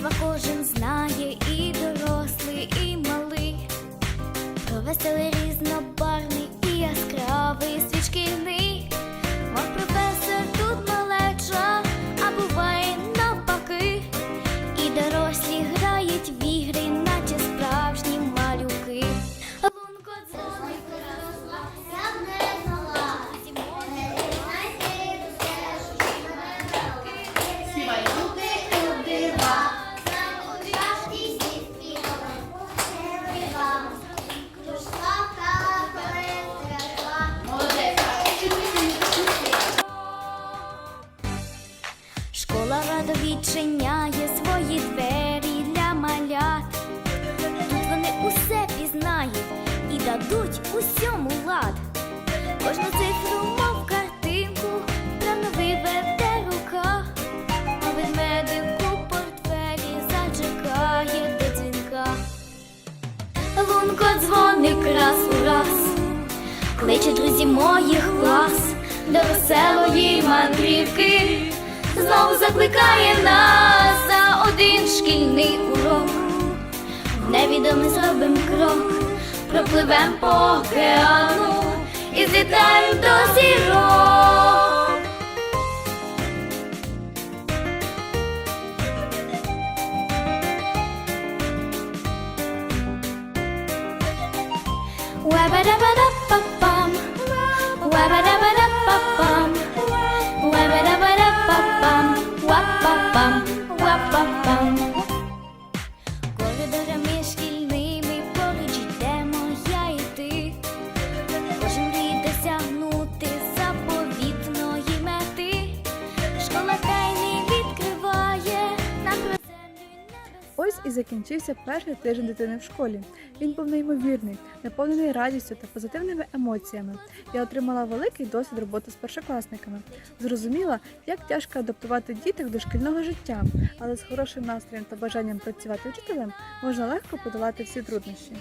Слова кожен знає і дорослий, і малий, Про веселий різнобарний і яскравий світ. Радо відчиняє свої двері для малят. Тут вони усе пізнають і дадуть усьому лад. Кожну цифру, мов картинку, правно виведе рука. А ведмедик у портфелі зачекає до дзвінка. Лунко дзвоник раз у раз, кличе друзі моїх клас до веселої мандрівки. Знову закликає нас за один шкільний урок. Невідомий зробим крок, пропливем по океану і злітаємо до і закінчився перший тиждень дитини в школі. Він був неймовірний, наповнений радістю та позитивними емоціями. Я отримала великий досвід роботи з першокласниками. Зрозуміла, як тяжко адаптувати діток до шкільного життя, але з хорошим настроєм та бажанням працювати вчителем можна легко подолати всі труднощі.